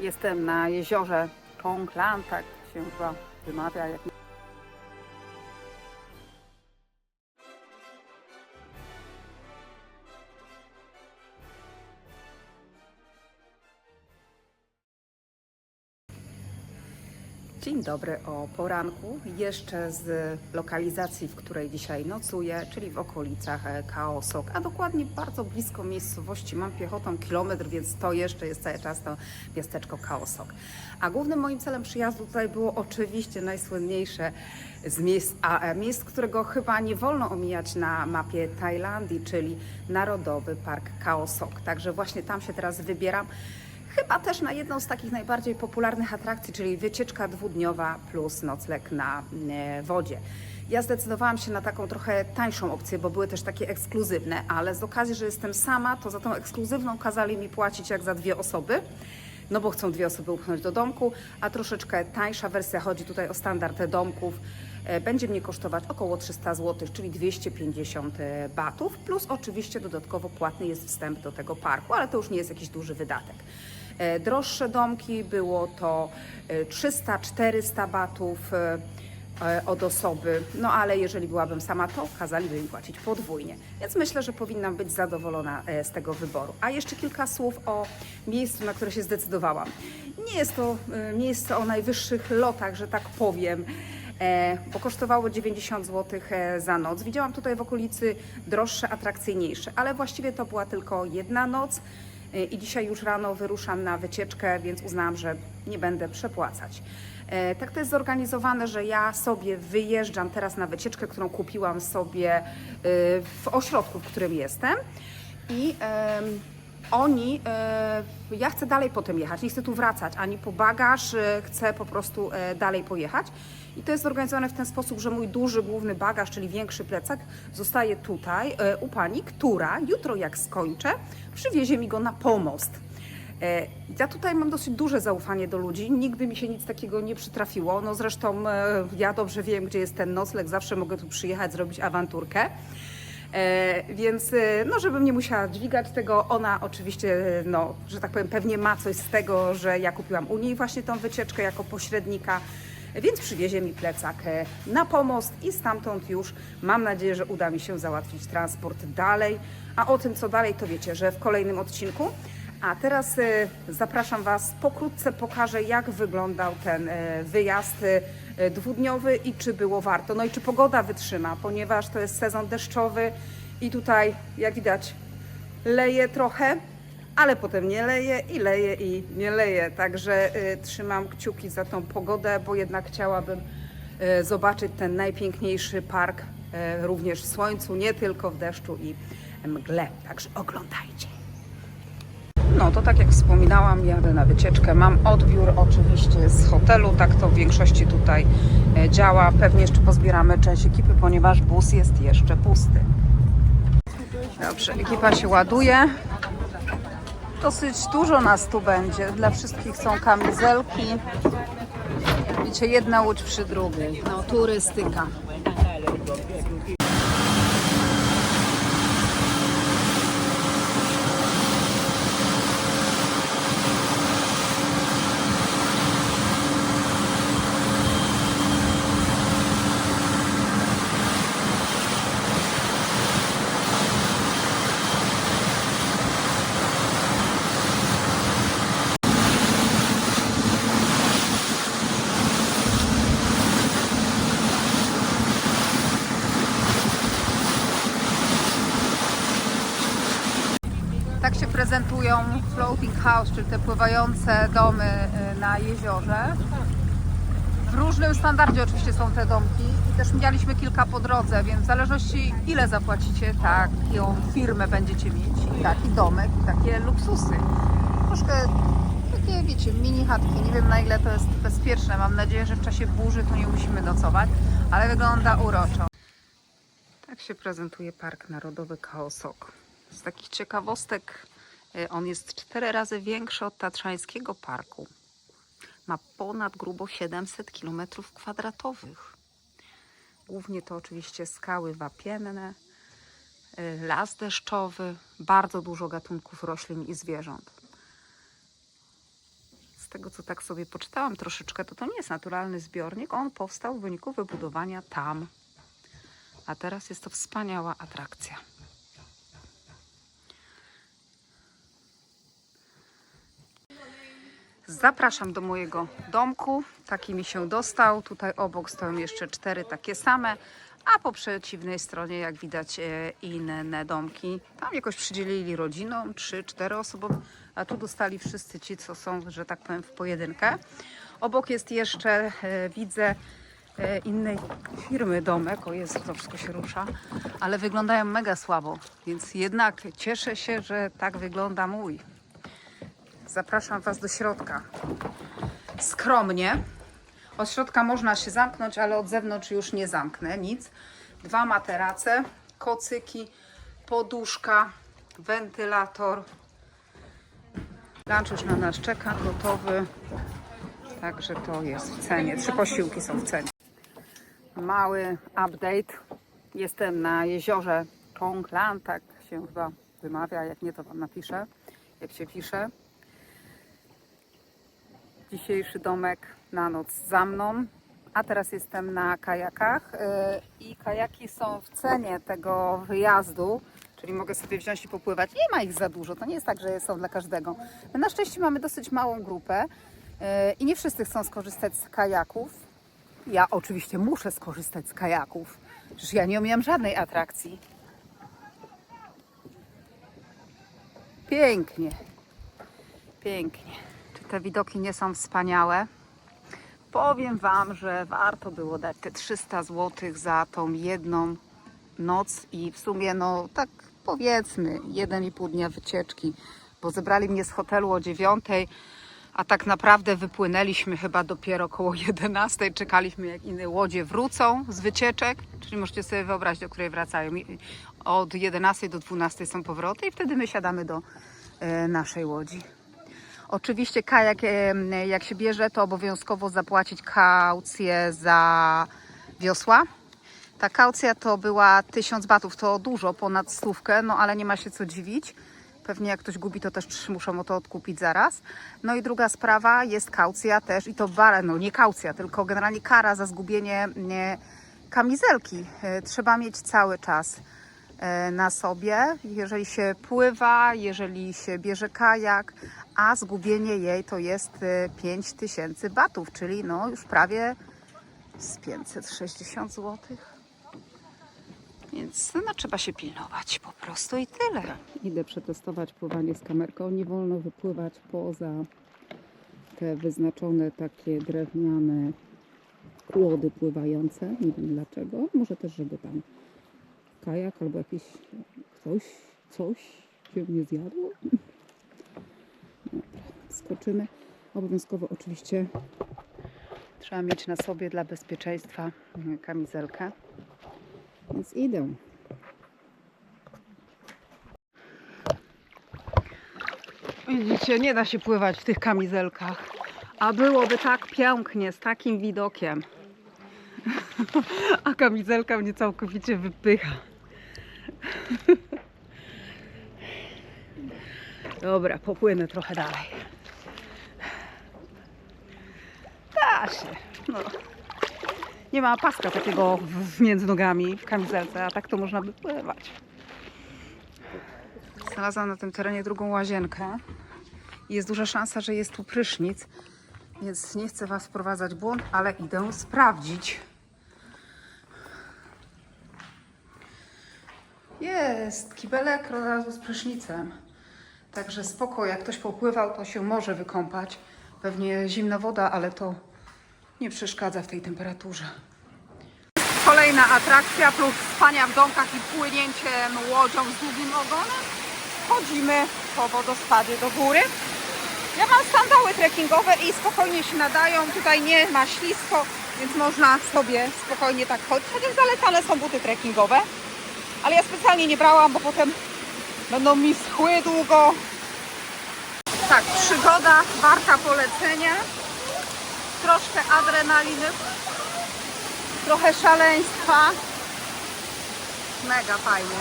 Jestem na jeziorze Konglan, tak się chyba wymawia. Dzień dobry o poranku. Jeszcze z lokalizacji, w której dzisiaj nocuję, czyli w okolicach e, Kaosok, a dokładnie bardzo blisko miejscowości. Mam piechotą kilometr, więc to jeszcze jest cały czas to miasteczko Kaosok. A głównym moim celem przyjazdu tutaj było oczywiście najsłynniejsze z miejsc, a miejsc, którego chyba nie wolno omijać na mapie Tajlandii, czyli Narodowy Park Kaosok. Także właśnie tam się teraz wybieram. Chyba też na jedną z takich najbardziej popularnych atrakcji, czyli wycieczka dwudniowa plus nocleg na e, wodzie. Ja zdecydowałam się na taką trochę tańszą opcję, bo były też takie ekskluzywne, ale z okazji, że jestem sama, to za tą ekskluzywną kazali mi płacić jak za dwie osoby. No bo chcą dwie osoby upchnąć do domku, a troszeczkę tańsza wersja, chodzi tutaj o standard domków, e, będzie mnie kosztować około 300 zł, czyli 250 batów, plus oczywiście dodatkowo płatny jest wstęp do tego parku, ale to już nie jest jakiś duży wydatek. E, Droższe domki było to e, 300-400 batów e, e, od osoby, no ale jeżeli byłabym sama, to kazaliby mi płacić podwójnie. Więc myślę, że powinnam być zadowolona e, z tego wyboru. A jeszcze kilka słów o miejscu, na które się zdecydowałam. Nie jest to e, miejsce o najwyższych lotach, że tak powiem. E, bo kosztowało 90 zł za noc. Widziałam tutaj w okolicy droższe, atrakcyjniejsze, ale właściwie to była tylko jedna noc E, i dzisiaj już rano wyruszam na wycieczkę, więc uznałam, że nie będę przepłacać. E, Tak to jest zorganizowane, że ja sobie wyjeżdżam teraz na wycieczkę, którą kupiłam sobie e, w ośrodku, w którym jestem i oni, e, ja chcę dalej potem jechać, nie chcę tu wracać ani po bagaż, e, chcę po prostu e, dalej pojechać. I to jest zorganizowane w ten sposób, że mój duży główny bagaż, czyli większy plecak, zostaje tutaj e, u pani, która jutro jak skończę, przywiezie mi go na pomost. Ja tutaj mam dosyć duże zaufanie do ludzi. Nigdy mi się nic takiego nie przytrafiło. No zresztą ja dobrze wiem, gdzie jest ten nocleg. Zawsze mogę tu przyjechać, zrobić awanturkę. E, więc, e, no, żebym nie musiała dźwigać tego, ona oczywiście, e, no, że tak powiem, pewnie ma coś z tego, że ja kupiłam u niej właśnie tą wycieczkę jako pośrednika, więc przywiezie mi plecak na pomost i stamtąd już mam nadzieję, że uda mi się załatwić transport dalej. A o tym, co dalej, to wiecie, że w kolejnym odcinku. A teraz e, zapraszam Was, pokrótce pokażę, jak wyglądał ten e, wyjazd e, dwudniowy i czy było warto. No i czy pogoda wytrzyma, ponieważ to jest sezon deszczowy i tutaj, jak widać, leje trochę, ale potem nie leje i leje i nie leje. Także y, trzymam kciuki za tą pogodę, bo jednak chciałabym y, zobaczyć ten najpiękniejszy park y, również w słońcu, nie tylko w deszczu i mgle. Także oglądajcie. No to tak jak wspominałam, jadę na wycieczkę. Mam odbiór oczywiście z hotelu, tak to w większości tutaj e, działa. Pewnie jeszcze pozbieramy część ekipy, ponieważ bus jest jeszcze pusty. Dobrze, ekipa się ładuje. Dosyć dużo nas tu będzie. Dla wszystkich są kamizelki. Widzicie, jedna łódź przy drugiej. No, turystyka. Tak się prezentują floating house, czyli te pływające domy y, na jeziorze. W różnym standardzie oczywiście są te domki i też mieliśmy kilka po drodze, więc w zależności ile zapłacicie, taką firmę będziecie mieć i taki domek i takie luksusy. Troszkę takie, wiecie, mini chatki. Nie wiem na ile to jest bezpieczne. Mam nadzieję, że w czasie burzy tu nie musimy nocować, ale wygląda uroczo. Tak się prezentuje Park Narodowy Kaosok. Z takich ciekawostek on jest cztery razy większy od Tatrzańskiego Parku. Ma ponad grubo 700 km kwadratowych. Głównie to oczywiście skały wapienne, y, las deszczowy, bardzo dużo gatunków roślin i zwierząt. tego co tak sobie poczytałam troszeczkę, to to nie jest naturalny zbiornik. On powstał w wyniku wybudowania tam. A teraz jest to wspaniała atrakcja. Zapraszam do mojego domku. Taki mi się dostał. Tutaj obok stoją jeszcze cztery takie same, a po przeciwnej stronie, jak widać, e, inne domki. Tam jakoś przydzielili rodzinom, trzy, cztery osobom, a tu dostali wszyscy ci, co są, że tak powiem, w pojedynkę. Obok jest jeszcze, e, widzę, e, innej firmy domek. O Jezu, to wszystko się rusza, ale wyglądają mega słabo, więc jednak cieszę się, że tak wygląda mój. Zapraszam Was do środka. Skromnie. Od środka można się zamknąć, ale od zewnątrz już nie zamknę nic. Dwa materace, kocyki, poduszka, wentylator. Lunch już na nas czeka, gotowy. Także to jest w cenie. Trzy posiłki są w cenie. Mały update. Jestem na jeziorze Tonglan, tak się chyba wymawia. Jak nie, to Wam napiszę, jak się pisze dzisiejszy domek na noc za mną. A teraz jestem na kajakach yy, i kajaki są w cenie tego wyjazdu, czyli mogę sobie wziąć i popływać. Nie ma ich za dużo, to nie jest tak, że są dla każdego. My na szczęście mamy dosyć małą grupę yy, i nie wszyscy chcą skorzystać z kajaków. Ja oczywiście muszę skorzystać z kajaków, przecież ja nie umiem żadnej atrakcji. Pięknie, pięknie. Te widoki nie są wspaniałe? Powiem Wam, że warto było dać te 300 zł za tą jedną noc i w sumie, no tak powiedzmy, 1,5 dnia wycieczki, bo zebrali mnie z hotelu o 9, a tak naprawdę wypłynęliśmy chyba dopiero około 11. Czekaliśmy, jak inne łodzie wrócą z wycieczek, czyli możecie sobie wyobrazić, do której wracają. Od 11 do 12 są powroty i wtedy my siadamy do e, naszej łodzi. Oczywiście kajak jak się bierze, to obowiązkowo zapłacić kaucję za wiosła. Ta kaucja to była 1000 batów, to dużo, ponad stówkę, no ale nie ma się co dziwić. Pewnie jak ktoś gubi, to też muszą to odkupić zaraz. No i druga sprawa jest kaucja też, i to bara, no nie kaucja, tylko generalnie kara za zgubienie nie, kamizelki. E, Trzeba mieć cały czas e, na sobie, jeżeli się pływa, jeżeli się bierze kajak, a zgubienie jej to jest e, 5000 batów, czyli no już prawie z 560 zł. Więc no, trzeba się pilnować po prostu i tyle. Idę przetestować pływanie z kamerką. Nie wolno wypływać poza te wyznaczone takie drewniane kłody pływające. Nie wiem dlaczego. Może też, żeby tam kajak albo jakiś coś, coś się nie zjadło. Dobra, skoczymy. Obowiązkowo oczywiście trzeba mieć na sobie dla bezpieczeństwa mm, kamizelkę. Więc idę. Widzicie, nie da się pływać w tych kamizelkach. A byłoby tak pięknie, z takim widokiem. A kamizelka mnie całkowicie wypycha. Dobra, popłynę trochę dalej. Da się. No. Nie ma paska takiego w- między nogami w kamizelce, a tak to można by pływać. Znalazłam na tym terenie drugą łazienkę. Jest duża szansa, że jest tu prysznic, więc nie chcę Was wprowadzać błąd, ale idę sprawdzić. Jest kibelek od razu z prysznicem. Także spoko, jak ktoś popływał, to się może wykąpać. Pewnie zimna woda, ale to nie przeszkadza w tej temperaturze. Kolejna atrakcja plus spania w domkach i płynięciem łodzią z długim ogonem. Chodzimy po wodospadzie do góry. Ja mam sandały trekkingowe i spokojnie się nadają. Tutaj nie ma ślisko, więc można sobie spokojnie tak chodzić. Chociaż zalecane są buty trekkingowe. Ale ja specjalnie nie brałam, bo potem będą mi schły długo. Tak, przygoda warta polecenia. Troszkę adrenaliny, trochę szaleństwa. Mega fajnie.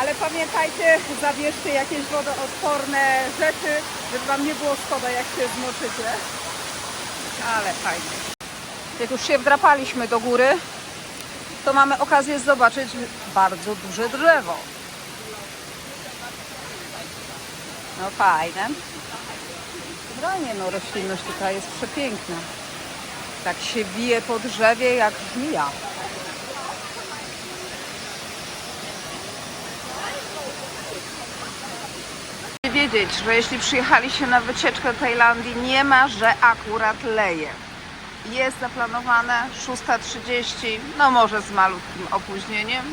Ale pamiętajcie, zabierzcie jakieś wodoodporne rzeczy, żeby Wam nie było szkoda, jak się zmoczycie. Ale fajnie. Jak już się wdrapaliśmy do góry, to mamy okazję zobaczyć bardzo duże drzewo. No fajne. Generalnie no, roślinność tutaj jest przepiękna. Tak się bije po drzewie jak żmija. wiedzieć, że jeśli przyjechaliście na wycieczkę do Tajlandii, nie ma, że akurat leje. Jest zaplanowane 6.30, no może z malutkim opóźnieniem.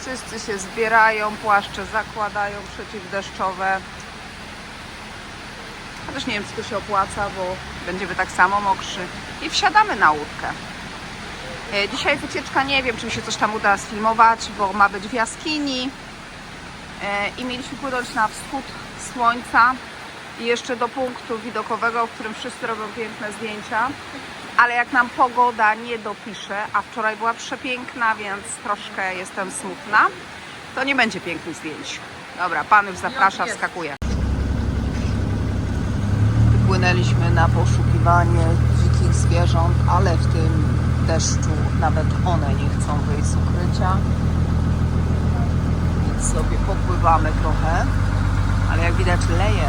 Wszyscy się zbierają, płaszcze zakładają przeciwdeszczowe. Chociaż nie wiem, czy to się opłaca, bo będziemy tak samo mokrzy. I wsiadamy na łódkę. E, Dzisiaj wycieczka, nie wiem, czy mi się coś tam uda sfilmować, bo ma być w jaskini. E, i mieliśmy płynąć na wschód słońca i jeszcze do punktu widokowego, w którym wszyscy robią piękne zdjęcia. Ale jak nam pogoda nie dopisze, a wczoraj była przepiękna, więc troszkę jestem smutna, to nie będzie pięknych zdjęć. Dobra, pan już zaprasza, wskakuje. Wypłynęliśmy na poszukiwanie dzikich zwierząt, ale w tym deszczu nawet one nie chcą wyjść z ukrycia więc sobie popływamy trochę, ale jak widać leje.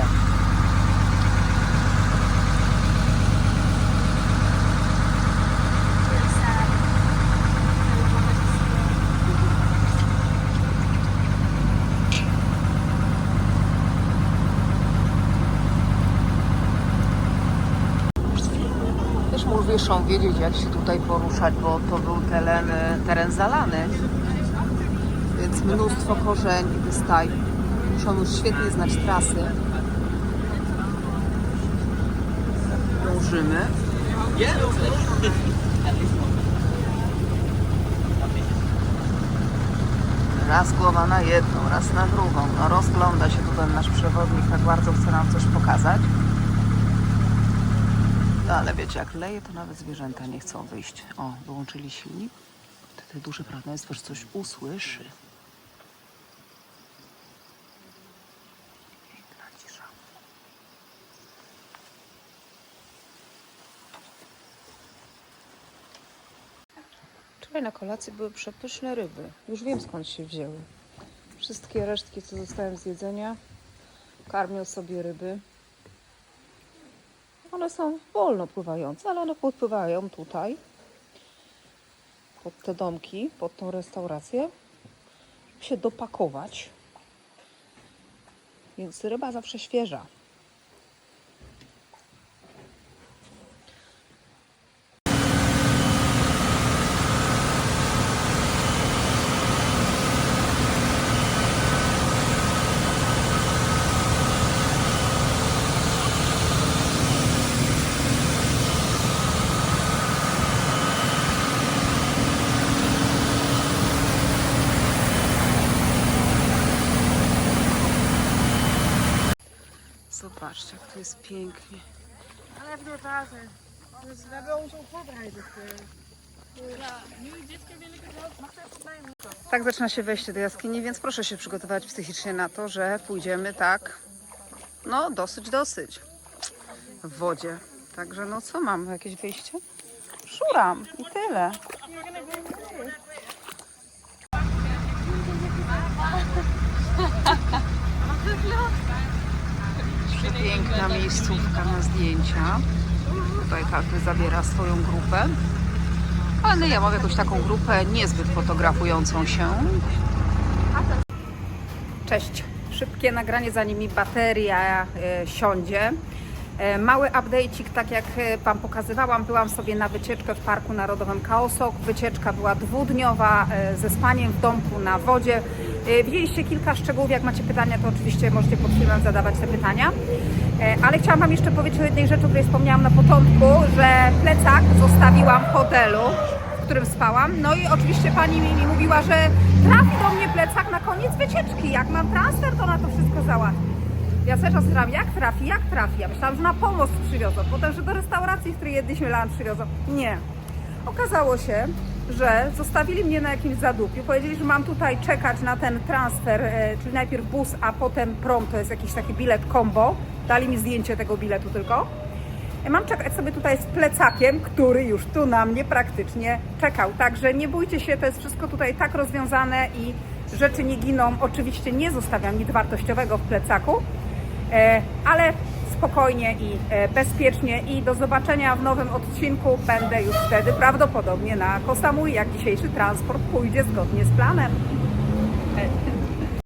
Też muszą wiedzieć, jak się tutaj poruszać, bo to był teren, teren zalany więc mnóstwo korzeni wystaje. Muszą już świetnie znać trasy. Dążymy. Raz głowa na jedną, raz na drugą. No rozgląda się tutaj nasz przewodnik, tak bardzo chce nam coś pokazać. No, ale wiecie, jak leje, to nawet zwierzęta nie chcą wyjść. O, wyłączyli silnik. Wtedy duże prawdopodobieństwo, że coś usłyszy. Wczoraj na kolacji były przepyszne ryby. Już wiem skąd się wzięły. Wszystkie resztki, co zostałem z jedzenia, karmią sobie ryby. One są wolno pływające, ale one podpływają tutaj, pod te domki, pod tą restaurację, się dopakować. Więc ryba zawsze świeża. Zobaczcie, jak to jest pięknie. Door het water. Dus we hebben ons voorbereid. op, Ja, nu dit keer wil ik het wel. Mag het even bij me? Tak zaczyna się wejście do jaskini, więc proszę się przygotować psychicznie na to, że pójdziemy tak, no dosyć, dosyć w wodzie. Także no co mam, jakieś wyjście? Szuram i tyle. Piękna miejscówka na zdjęcia. Tutaj każdy zabiera swoją grupę. Ale ja mam jakąś taką grupę niezbyt fotografującą się. Cześć. Szybkie nagranie, zanim mi bateria e, siądzie. E, mały update'ik, tak jak e, Wam pokazywałam, byłam sobie na wycieczkę w Parku Narodowym Kaosok. Wycieczka była dwudniowa ze spaniem w domku na wodzie. Widzieliście kilka szczegółów, jak macie pytania, to oczywiście możecie pod filmem zadawać te pytania. E, ale chciałam Wam jeszcze powiedzieć o jednej rzeczy, o której wspomniałam na początku, że plecak zostawiłam w hotelu w którym spałam. No i oczywiście pani mi, mówiła, że trafi do mnie plecak na koniec wycieczki. Jak mam transfer, to na to wszystko załatwi. Ja też zastanawiam, jak trafi, jak trafi. Ja myślałam, że na pomost przywiozą, potem, że do restauracji, w której jedliśmy lunch przywiozą. Nie. Okazało się, że zostawili mnie na jakimś zadupiu. Powiedzieli, że mam tutaj czekać na ten transfer, e, czyli najpierw bus, a potem prom, to jest jakiś taki bilet combo. Dali mi zdjęcie tego biletu tylko. E, Mam czekać sobie tutaj z plecakiem, który już tu na mnie praktycznie czekał. Także nie bójcie się, to jest wszystko tutaj tak rozwiązane i rzeczy nie giną. Oczywiście nie zostawiam nic wartościowego w plecaku, e, ale spokojnie i e, bezpiecznie i do zobaczenia w nowym odcinku. Będę już wtedy prawdopodobnie na Kosamui, jak dzisiejszy transport pójdzie zgodnie z planem.